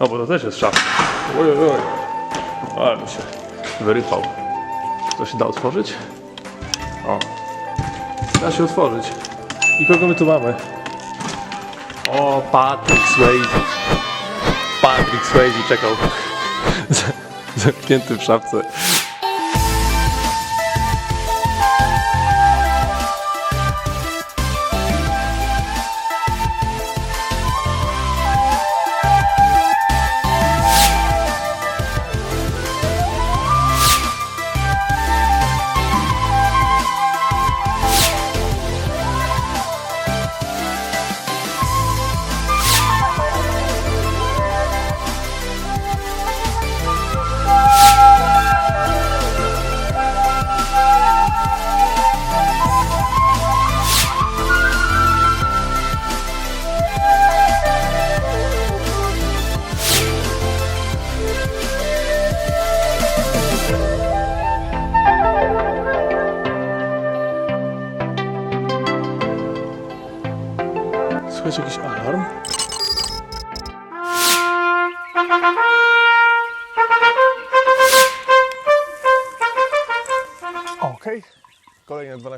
No bo to też jest szafka. Oj, oj, oj. Ale mi się wyrypał. To się da otworzyć? O. Da się otworzyć. I kogo my tu mamy? O, Patrick Swayze. Patrick Swayze czekał. Zamknięty w szafce.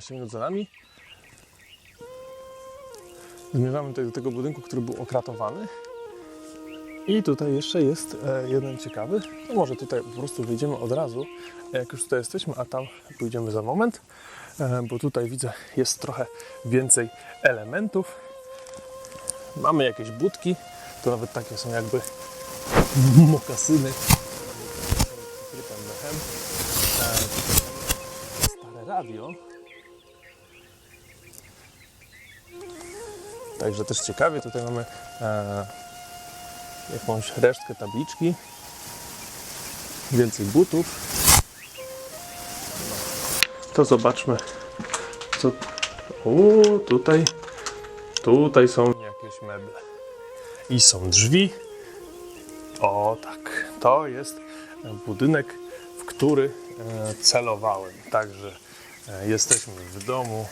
15 minut za nami. Zmierzamy do tego budynku, który był okratowany. I tutaj jeszcze jest e, jeden ciekawy. No może tutaj po prostu wyjdziemy od razu, jak już tutaj jesteśmy, a tam pójdziemy za moment, e, bo tutaj widzę jest trochę więcej elementów. Mamy jakieś budki, to nawet takie są jakby mokasyny. Stare radio, Także też ciekawie, tutaj mamy e, jakąś resztkę tabliczki. Więcej butów. To zobaczmy, co... U, tutaj Tutaj są jakieś meble. I są drzwi. O tak, to jest budynek, w który e, celowałem. Także e, jesteśmy w domu.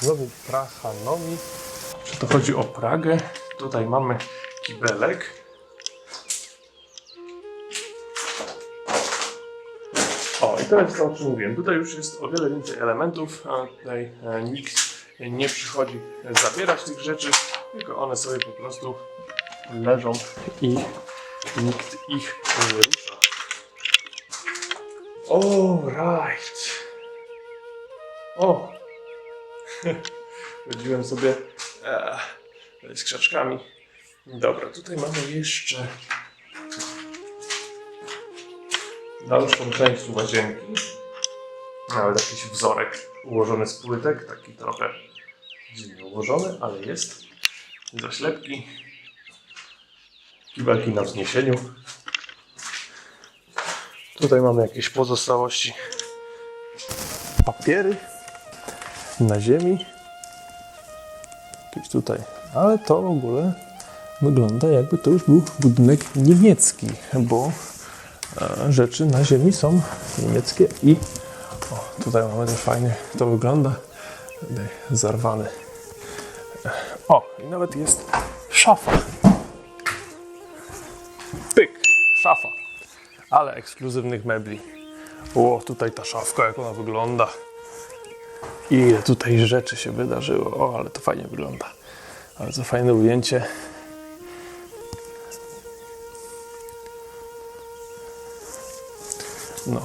Znowu Prachanowi. To chodzi o Pragę? Tutaj mamy kibelek. O, i to jest to, o czym mówiłem. Tutaj już jest o wiele więcej elementów, tutaj e, nikt nie przychodzi zabierać tych rzeczy, tylko one sobie po prostu leżą i nikt ich nie rusza. Alright. O! Chodziłem sobie z krzaczkami. Dobra, tutaj mamy jeszcze dalszą część łazienki. Nawet jakiś wzorek ułożony z płytek, taki trochę dziwnie ułożony, ale jest. Zaślepki, kibelki na wzniesieniu. Tutaj mamy jakieś pozostałości. Papiery na ziemi. Jakieś tutaj. Ale to w ogóle wygląda jakby to już był budynek niemiecki, bo e, rzeczy na ziemi są niemieckie i o, tutaj mamy też fajnie, to wygląda. Zarwany. O, i nawet jest szafa. Pyk, szafa. Ale ekskluzywnych mebli. O, tutaj ta szafka, jak ona wygląda. Ile tutaj rzeczy się wydarzyło. O, ale to fajnie wygląda. Bardzo fajne ujęcie. No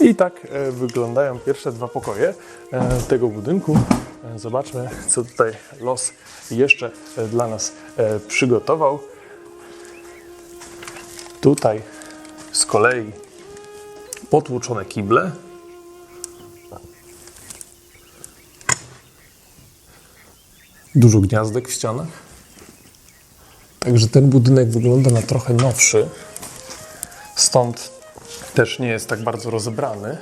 i tak e, wyglądają pierwsze dwa pokoje e, tego budynku. E, zobaczmy, co tutaj los jeszcze dla nas przygotował. Tutaj z kolei potłuczone kible. Dużo gniazdek w ścianach. Także ten budynek wygląda na trochę nowszy. Stąd też nie jest tak bardzo rozebrany.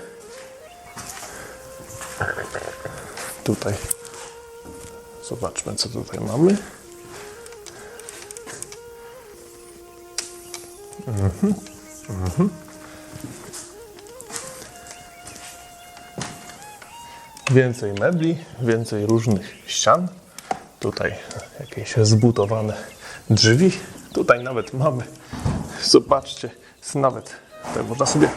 Tutaj zobaczmy, co tutaj mamy. Mhm, mhm. Więcej mebli, więcej różnych ścian. Tutaj jakieś zbudowane drzwi. Tutaj nawet mamy Zobaczcie, nawet tutaj można sobie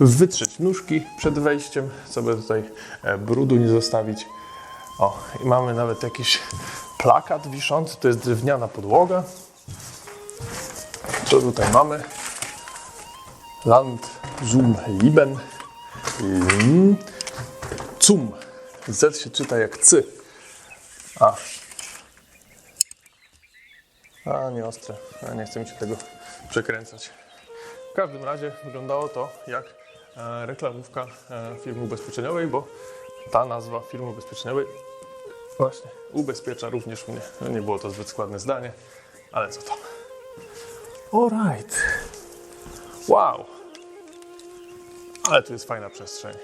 wytrzeć nóżki przed wejściem, żeby tutaj e, brudu nie zostawić. O, i mamy nawet jakiś plakat wiszący, to jest drewniana podłoga. Co tutaj mamy? Land zum Lieben. Lim. Zum. Z się czyta jak cy. A. A, nie ostre. A, nie chcę mi się tego przekręcać. W każdym razie wyglądało to jak e, reklamówka e, firmy ubezpieczeniowej, bo ta nazwa firmy ubezpieczeniowej właśnie ubezpiecza również mnie. No, nie było to zbyt składne zdanie, ale co tam. Alright. Wow. Ale tu jest fajna przestrzeń.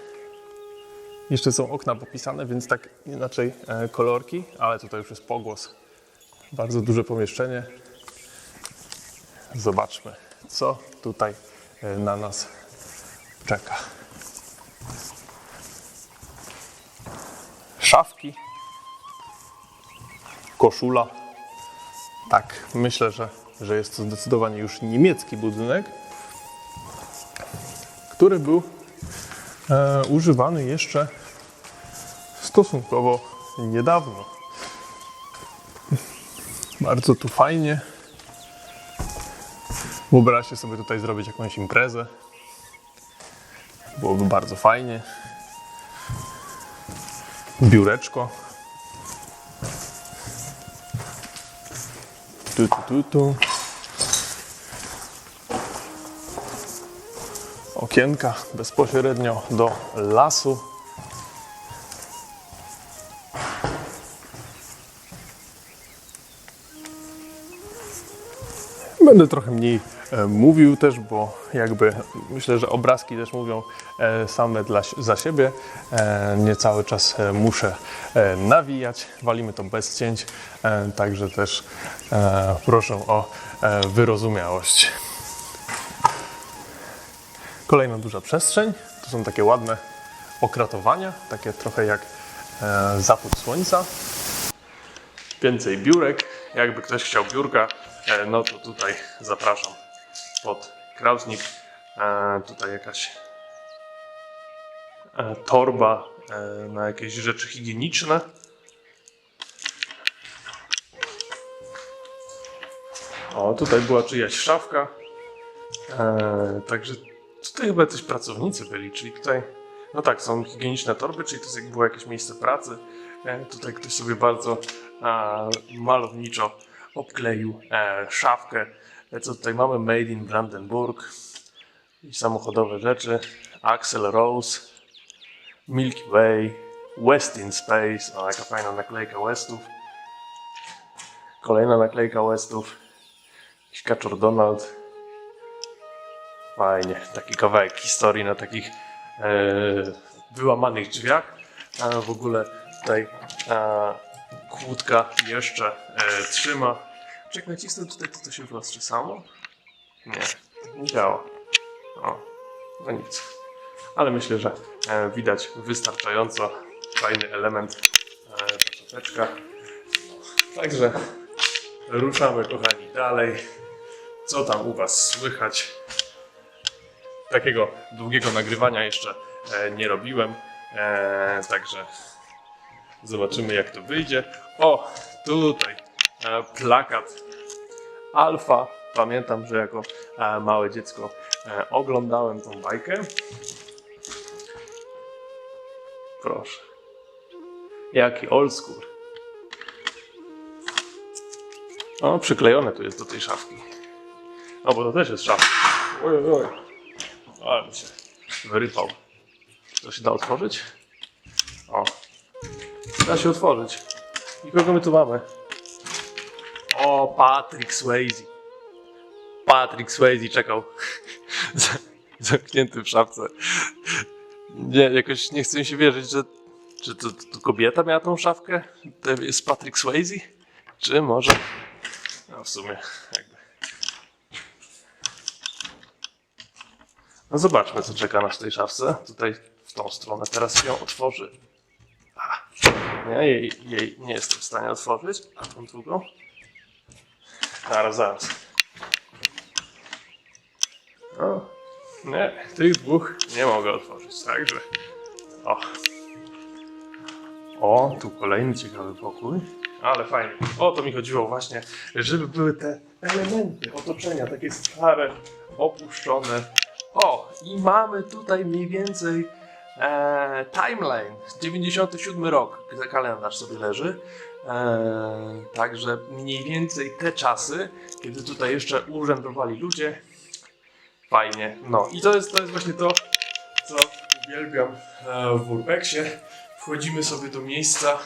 Jeszcze są okna popisane, więc tak inaczej e, kolorki, ale tutaj już jest pogłos. Bardzo duże pomieszczenie. Zobaczmy, co tutaj e, na nas czeka. Szafki, koszula. Tak, myślę, że, że jest to zdecydowanie już niemiecki budynek, który był e, używany jeszcze stosunkowo niedawno. Bardzo tu fajnie. Wyobraźcie sobie tutaj zrobić jakąś imprezę. Byłoby bardzo fajnie. Biureczko. Tu, tu, tu, tu. Okienka bezpośrednio do lasu. Będę trochę mniej e, mówił też, bo jakby myślę, że obrazki też mówią e, same dla, za siebie. E, nie cały czas e, muszę e, nawijać. Walimy to bez cięć, e, także też e, proszę o e, wyrozumiałość. Kolejna duża przestrzeń. To są takie ładne okratowania, takie trochę jak e, zachód słońca. Więcej biurek. Jakby ktoś chciał biurka, no to tutaj zapraszam pod krausnik. E, tutaj jakaś e, torba e, na jakieś rzeczy higieniczne. O, tutaj była czyjaś szafka. E, także tutaj chyba też pracownicy byli, czyli tutaj, no tak, są higieniczne torby, czyli to jest było jakieś miejsce pracy. E, tutaj ktoś sobie bardzo e, malowniczo obkleił e, szafkę. E, co tutaj mamy? Made in Brandenburg. I samochodowe rzeczy. Axel Rose, Milky Way, West in Space. O, jaka fajna naklejka Westów. Kolejna naklejka Westów. Kaczor Donald. Fajnie, taki kawałek historii na takich e, wyłamanych drzwiach. A w ogóle tutaj e, kłódka jeszcze e, trzyma. Czy jak nacisnę tutaj, to to się wyostrzy samo? Nie, nie działa. O, no nic. Ale myślę, że e, widać wystarczająco fajny element e, ta. Także ruszamy kochani dalej. Co tam u Was słychać? takiego długiego nagrywania jeszcze e, nie robiłem. E, także zobaczymy jak to wyjdzie. O, tutaj e, plakat Alfa. Pamiętam, że jako e, małe dziecko e, oglądałem tą bajkę. Proszę. Jaki old school. O, przyklejone tu jest do tej szafki. O, bo to też jest szafka. Oj, oj, oj. Ale mi się wyrypał. To się da otworzyć? Da się otworzyć. I kogo my tu mamy? O, Patrick Swayze. Patrick Swayze czekał. Zamknięty w szafce. Nie, jakoś nie chce mi się wierzyć, że, że to, to kobieta miała tą szafkę. To jest Patrick Swayze? Czy może? No w sumie jakby. No zobaczmy, co czeka nas w tej szafce. Tutaj w tą stronę teraz ją otworzy. Nie, jej, jej nie jestem w stanie otworzyć. A tą drugą? Zaraz, zaraz. O, nie, tych dwóch nie mogę otworzyć, także. O. O, tu kolejny ciekawy pokój. Ale fajnie. O to mi chodziło właśnie, żeby były te elementy otoczenia, takie stare, opuszczone. O, i mamy tutaj mniej więcej e, timeline. 97 rok, gdy kalendarz sobie leży. E, także mniej więcej te czasy, kiedy tutaj jeszcze urzędowali ludzie. Fajnie. No i to jest, to jest właśnie to, co uwielbiam e, w Urbexie. Wchodzimy sobie do miejsca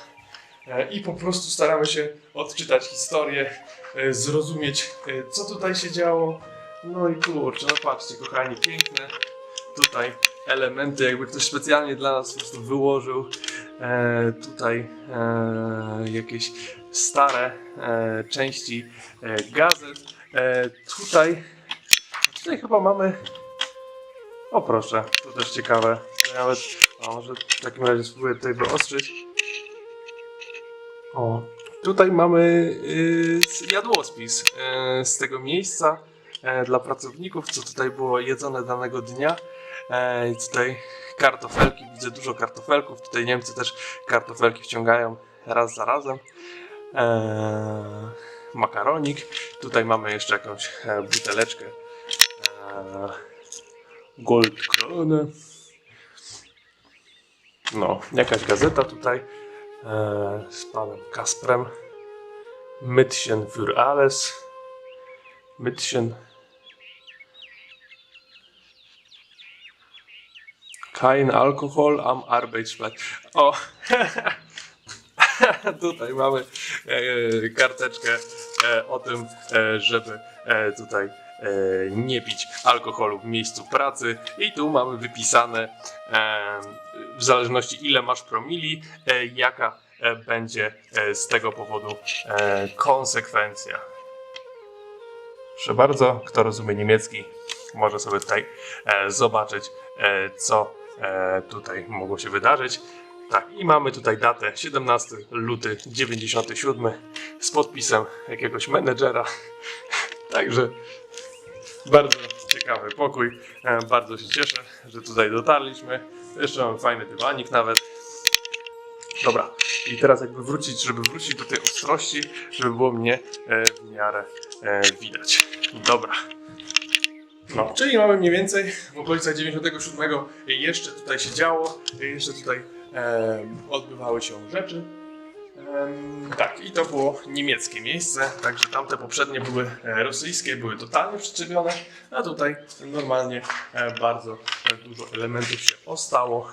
e, i po prostu staramy się odczytać historię, e, zrozumieć, co tutaj się działo. No i kurczę, no patrzcie, kochani, piękne tutaj elementy, jakby ktoś specjalnie dla nas po prostu wyłożył. E, tutaj e, jakieś stare e, części e, gazet. E, tutaj, tutaj chyba mamy. O proszę, to też ciekawe. Nawet, a może w takim razie spróbuję tutaj wyostrzyć. O, tutaj mamy y, jadłospis y, z tego miejsca e, dla pracowników, co tutaj było jedzone danego dnia. E, I tutaj kartofelki, widzę dużo kartofelków. Tutaj Niemcy też kartofelki wciągają raz za razem. E, makaronik. Tutaj mamy jeszcze jakąś e, buteleczkę. E, Goldkrone. No, jakaś gazeta tutaj z panem Kasprem. Mädchen für alles. Mädchen. Kein Alkohol am Arbeitsplatz. O! tutaj mamy e, karteczkę e, o tym, e, żeby e, tutaj e, nie pić alkoholu w miejscu pracy. I tu mamy wypisane e, w zależności ile masz promili, e, jaka e, będzie e, z tego powodu e, konsekwencja. Proszę bardzo, kto rozumie niemiecki, może sobie tutaj e, zobaczyć, e, co e, tutaj mogło się wydarzyć. Tak, i mamy tutaj datę 17 luty 97 z podpisem jakiegoś menedżera. Także bardzo ciekawy pokój. E, bardzo się cieszę, że tutaj dotarliśmy. Jeszcze mamy fajny dywanik nawet. Dobra, i teraz jakby wrócić, żeby wrócić do tej ostrości, żeby było mnie e, w miarę e, widać. Dobra. No, czyli mamy mniej więcej w okolicach 97 jeszcze tutaj się działo, jeszcze tutaj e, odbywały się rzeczy. Tak, i to było niemieckie miejsce, także tamte poprzednie były e, rosyjskie, były totalnie przyczepione, a tutaj normalnie e, bardzo dużo elementów się ostało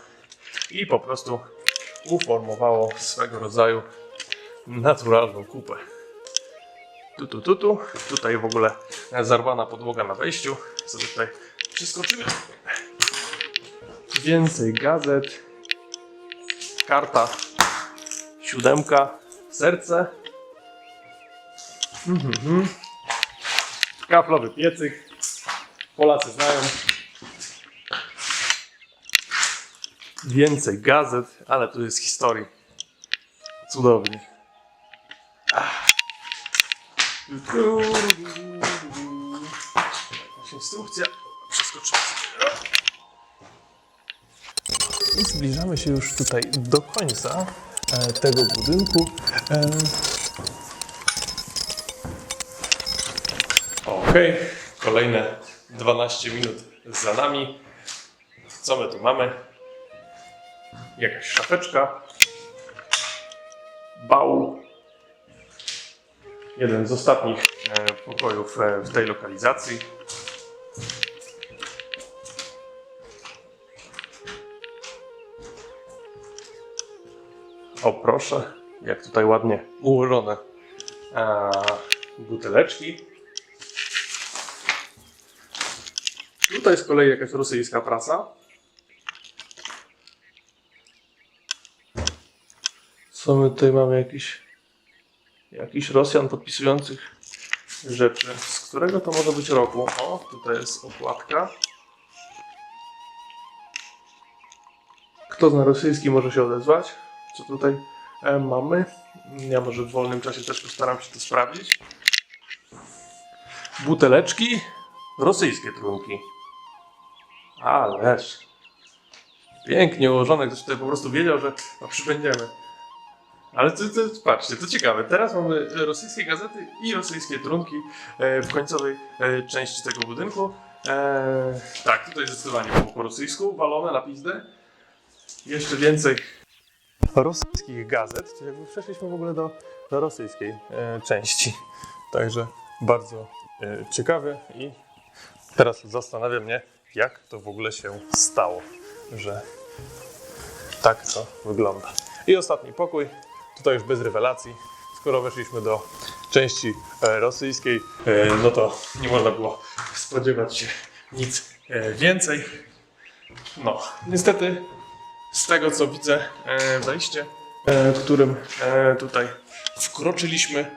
i po prostu uformowało swego rodzaju naturalną kupę. Tu, tu, tu, tu. Tutaj w ogóle zarwana podłoga na wejściu. Sobie tutaj przeskoczymy. Więcej gazet. Karta. Siódemka. Serce. Mhm. Kaflowy piecyk. Polacy znają. Więcej gazet, ale tu jest historii. Cudownie. Instrukcja. Przeskoczymy. I zbliżamy się już tutaj do końca e, tego budynku. E, Okej, kolejne 12 minut za nami. Co my tu mamy? Jakaś szafeczka. Bał. Jeden z ostatnich e, pokojów e, w tej lokalizacji. O proszę, jak tutaj ładnie ułożone e, buteleczki. Tutaj z kolei jakaś rosyjska prasa. Co my tutaj mamy jakiś jakiś Rosjan podpisujących rzeczy. Z którego to może być roku? O, tutaj jest okładka. Kto zna rosyjski może się odezwać? Co tutaj e, mamy? Ja może w wolnym czasie też postaram się to sprawdzić. Buteleczki, rosyjskie trunki. Ależ. Pięknie ułożone, ktoś tutaj po prostu wiedział, że no, przybędziemy. Ale to, to, patrzcie, to ciekawe. Teraz mamy rosyjskie gazety i rosyjskie trunki e, w końcowej e, części tego budynku. E, tak, tutaj zdecydowanie było po rosyjsku, walone na pizdę. Jeszcze więcej rosyjskich gazet, czyli jakby przeszliśmy w ogóle do, do rosyjskiej części. Także bardzo ciekawe i teraz zastanawia mnie, jak to w ogóle się stało, że tak to wygląda. I ostatni pokój, tutaj już bez rewelacji. Skoro weszliśmy do części e, rosyjskiej, e, no to nie można było spodziewać się nic e, więcej. No, niestety z tego co widzę, wejście, którym tutaj wkroczyliśmy,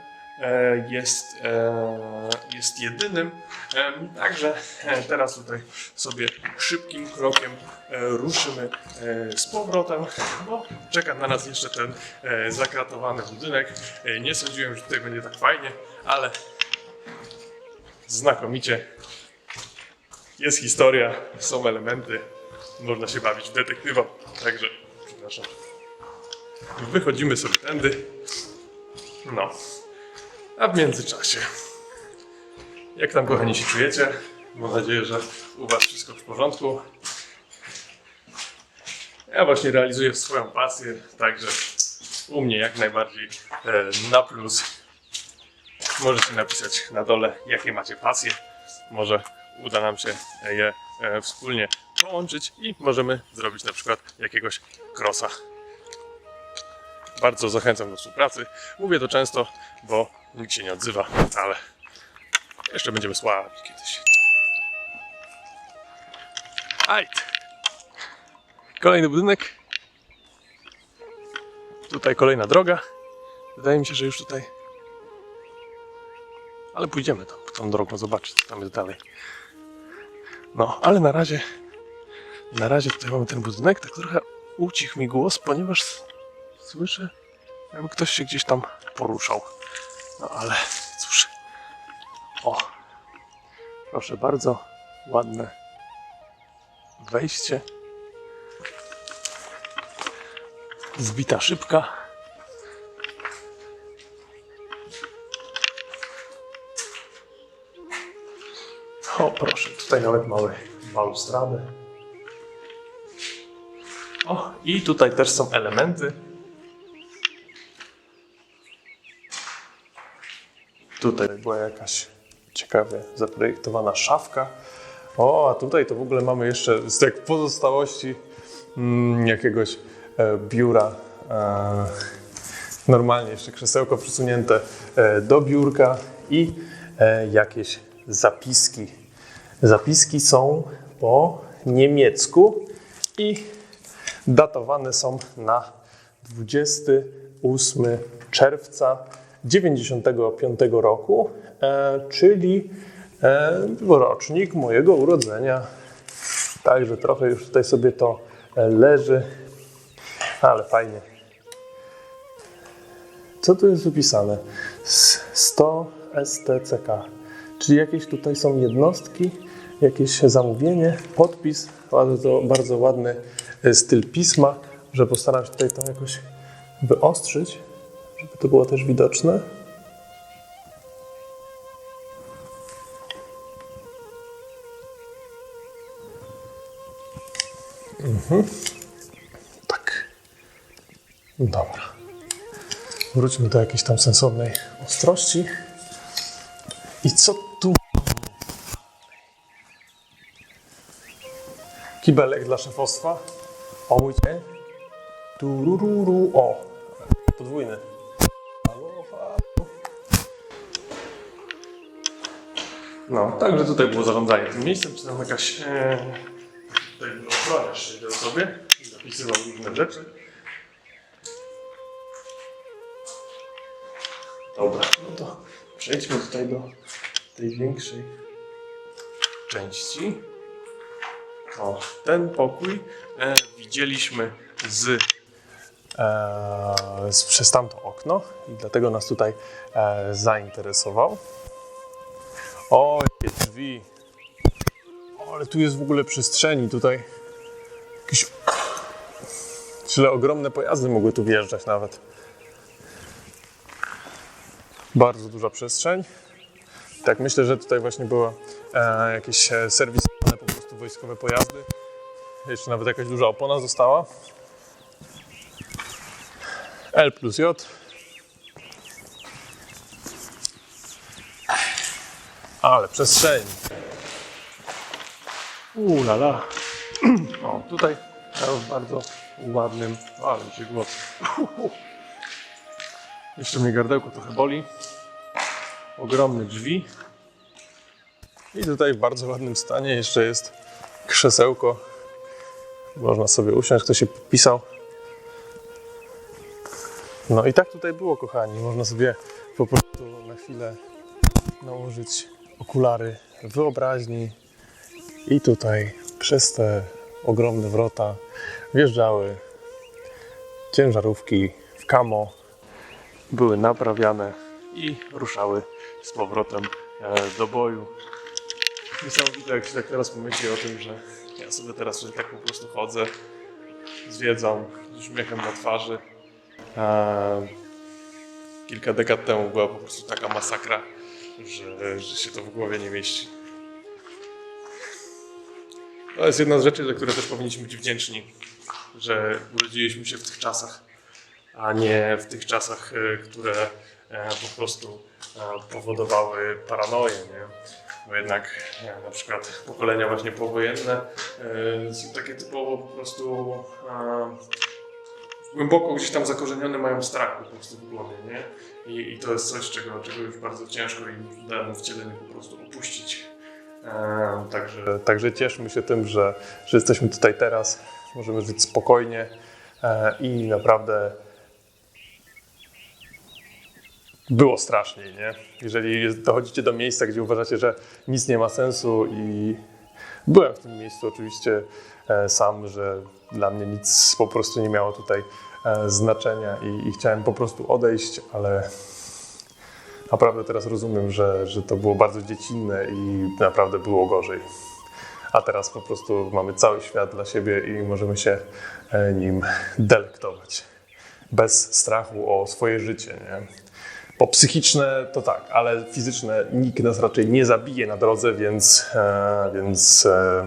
jest, e, jest jedynym. E, Także e, teraz tutaj sobie szybkim krokiem e, ruszymy e, z powrotem, bo czeka na nas jeszcze ten e, zakratowany budynek. E, Nie sądziłem, że tutaj będzie tak fajnie, ale znakomicie. Jest historia, są elementy, można się bawić w detektywa. Także, przepraszam. Wychodzimy sobie tędy. No. A w międzyczasie. Jak tam kochani się czujecie? Mam nadzieję, że u Was wszystko w porządku. Ja właśnie realizuję swoją pasję, także u mnie jak najbardziej e, na plus. Możecie napisać na dole, jakie macie pasje. Może uda nam się je e, wspólnie połączyć i możemy zrobić na przykład jakiegoś krosa. Bardzo zachęcam do współpracy. Mówię to często, bo nikt się nie odzywa, ale jeszcze będziemy słabi kiedyś. Ajt. Kolejny budynek. Tutaj kolejna droga. Wydaje mi się, że już tutaj. Ale pójdziemy tam, tą drogą, zobaczyć, co tam jest dalej. No, ale na razie. Na razie tutaj mamy ten budynek. Tak trochę ucichł mi głos, ponieważ słyszę, jakby ktoś się gdzieś tam poruszał. No ale cóż. O, proszę bardzo, ładne wejście. Zbita szybka. O, proszę, tutaj nawet mamy balustradę. O, i tutaj też są elementy. Tutaj była jakaś ciekawie zaprojektowana szafka. O, a tutaj to w ogóle mamy jeszcze z tak pozostałości mm, jakiegoś e, biura. E, normalnie jeszcze krzesełko przysunięte e, do biurka i e, jakieś zapiski. Zapiski są po niemiecku i datowane są na 28 czerwca 95 roku, e, czyli e, rocznik mojego urodzenia. Także trochę już tutaj sobie to e, leży, ale fajnie. Co tu jest wypisane? S- 100 STCK, czyli jakieś tutaj są jednostki, jakieś zamówienie, podpis, bardzo, bardzo ładny styl pisma, że postaram się tutaj to jakoś wyostrzyć, żeby to było też widoczne. Mhm. Tak. Dobra. Wróćmy do jakiejś tam sensownej ostrości. I co tu? Kibelek dla szefostwa. O mój cię. Turururu. O. Podwójny. No, także tutaj było zarządzanie tym miejscem, czy tam jakaś e, tutaj ochroniarz siedział sobie i zapisywał różne rzeczy. Dobra, no to przejdźmy tutaj do tej większej części. O, ten pokój e, widzieliśmy z, e, przez tamto okno i dlatego nas tutaj e, zainteresował. O, drzwi. O, Ale tu jest w ogóle przestrzeni, tutaj jakieś... Tyle ogromne pojazdy mogły tu wjeżdżać nawet. Bardzo duża przestrzeń. Tak, myślę, że tutaj właśnie były e, jakieś e, serwisowane po prostu wojskowe pojazdy. Jeszcze nawet jakaś duża opona została. L plus J. Ale przestrzeń. Uuu, la la. O, tutaj w bardzo ładnym, ale mi się głos. Jeszcze mnie gardełko trochę boli. Ogromne drzwi. I tutaj w bardzo ładnym stanie jeszcze jest krzesełko. Można sobie usiąść, kto się podpisał. No i tak tutaj było, kochani. Można sobie po prostu na chwilę nałożyć okulary wyobraźni i tutaj przez te ogromne wrota wjeżdżały ciężarówki w kamo, były naprawiane i ruszały z powrotem e, do boju. Niesamowite, jak się tak teraz pomyśli o tym, że ja sobie teraz tak po prostu chodzę, zwiedzam z uśmiechem na twarzy. E, kilka dekad temu była po prostu taka masakra, że, że się to w głowie nie mieści. To jest jedna z rzeczy, za które też powinniśmy być wdzięczni, że urodziliśmy się w tych czasach, a nie w tych czasach, e, które e, po prostu e, powodowały paranoję, nie? Bo jednak na przykład pokolenia właśnie powojenne są takie typowo po prostu głęboko gdzieś tam zakorzenione mają strach po prostu w głowie, nie? I, i to jest coś, czego, czego już bardzo ciężko im dawno wcielenie po prostu opuścić. Także, także cieszmy się tym, że, że jesteśmy tutaj teraz, możemy żyć spokojnie e, i naprawdę było straszniej, nie? Jeżeli dochodzicie do miejsca, gdzie uważacie, że nic nie ma sensu i byłem w tym miejscu oczywiście e, sam, że dla mnie nic po prostu nie miało tutaj e, znaczenia i, i chciałem po prostu odejść, ale naprawdę teraz rozumiem, że, że to było bardzo dziecinne i naprawdę było gorzej. A teraz po prostu mamy cały świat dla siebie i możemy się e, nim delektować. Bez strachu o swoje życie, nie? Bo psychiczne to tak, ale fizyczne nikt nas raczej nie zabije na drodze, więc, e, więc e,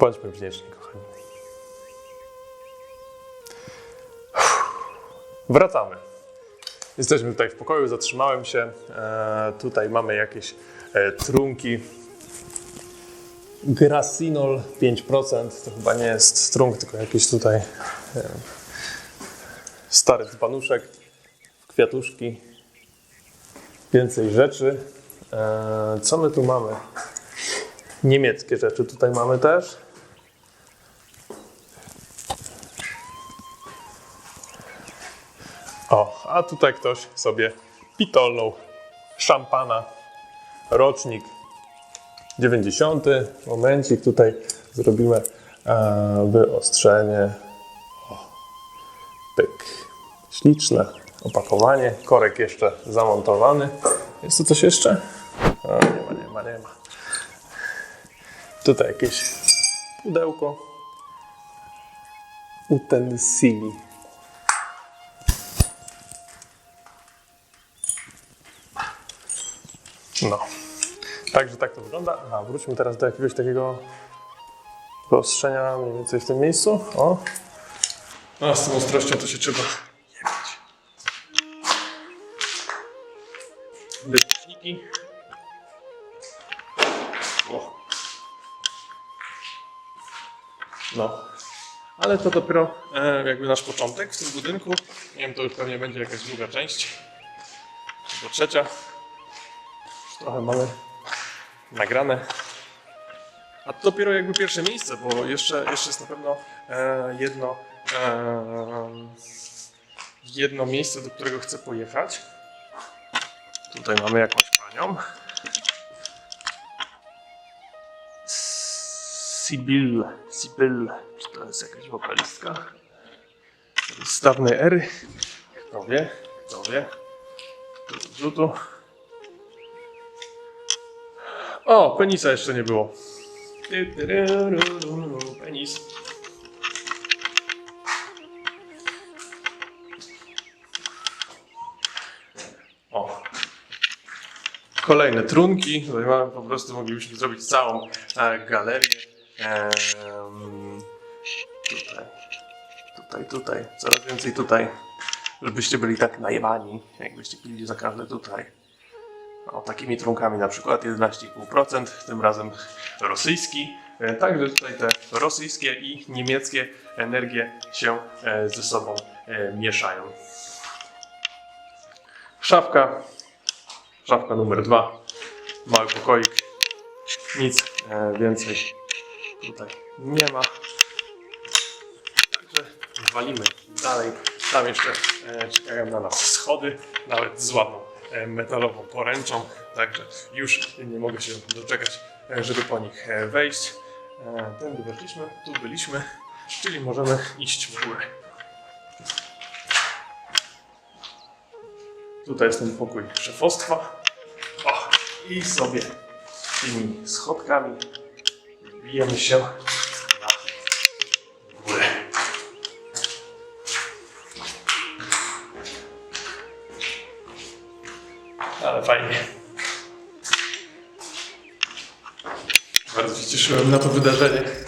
bądźmy wdzięczni, kochani. Wracamy. Jesteśmy tutaj w pokoju, zatrzymałem się. E, tutaj mamy jakieś e, trunki. Grasinol 5%, to chyba nie jest trunk, tylko jakiś tutaj e, stary dzbanuszek, kwiatuszki, więcej rzeczy. E, co my tu mamy? Niemieckie rzeczy tutaj mamy też. O, a tutaj ktoś sobie pitolnął szampana, rocznik 90. Momencik, tutaj zrobimy e, wyostrzenie. O, pyk. Śliczne opakowanie, korek jeszcze zamontowany. Jest tu coś jeszcze? O, nie ma, nie ma, nie ma. Tutaj jakieś pudełko. Utensili. No. Także tak to wygląda. A wróćmy teraz do jakiegoś takiego wyostrzenia mniej więcej w tym miejscu. O. A z tą ostrością to się trzeba No. Ale to dopiero e, jakby nasz początek w tym budynku. Nie wiem, to już pewnie będzie jakaś druga część. Albo trzecia. Już trochę mamy nagrane. A to dopiero jakby pierwsze miejsce, bo jeszcze, jeszcze jest na pewno e, jedno, e, jedno miejsce, do którego chcę pojechać. Tutaj mamy jakąś panią. Sibyl, Sibyl, czy to jest jakaś wokalistka? Z dawnej ery. Kto wie, kto wie. Tu, tu, tu. O, penisa jeszcze nie było. Penis. Kolejne trunki. Po prostu moglibyśmy zrobić całą e, galerię. Tutaj, tutaj, tutaj. Coraz więcej tutaj. Żebyście byli tak najebani, jakbyście pili za każde tutaj. O, takimi trunkami na przykład 11,5%, tym razem rosyjski. E, Także tutaj te rosyjskie i niemieckie energie się e, ze sobą mieszają. Szafka. Szafka numer dwa. Mały pokoik. Nic e, więcej tutaj nie ma. Także walimy dalej. Tam jeszcze e, czekają na nas schody, nawet z ładną e, metalową poręczą. Także już nie mogę się doczekać, żeby po nich wejść. Tędy weszliśmy, tu byliśmy, czyli możemy iść w górę. Tutaj jest ten pokój szefostwa. O, i sobie tymi schodkami bijemy się na górę. Ale fajnie. Bardzo się cieszyłem na to wydarzenie.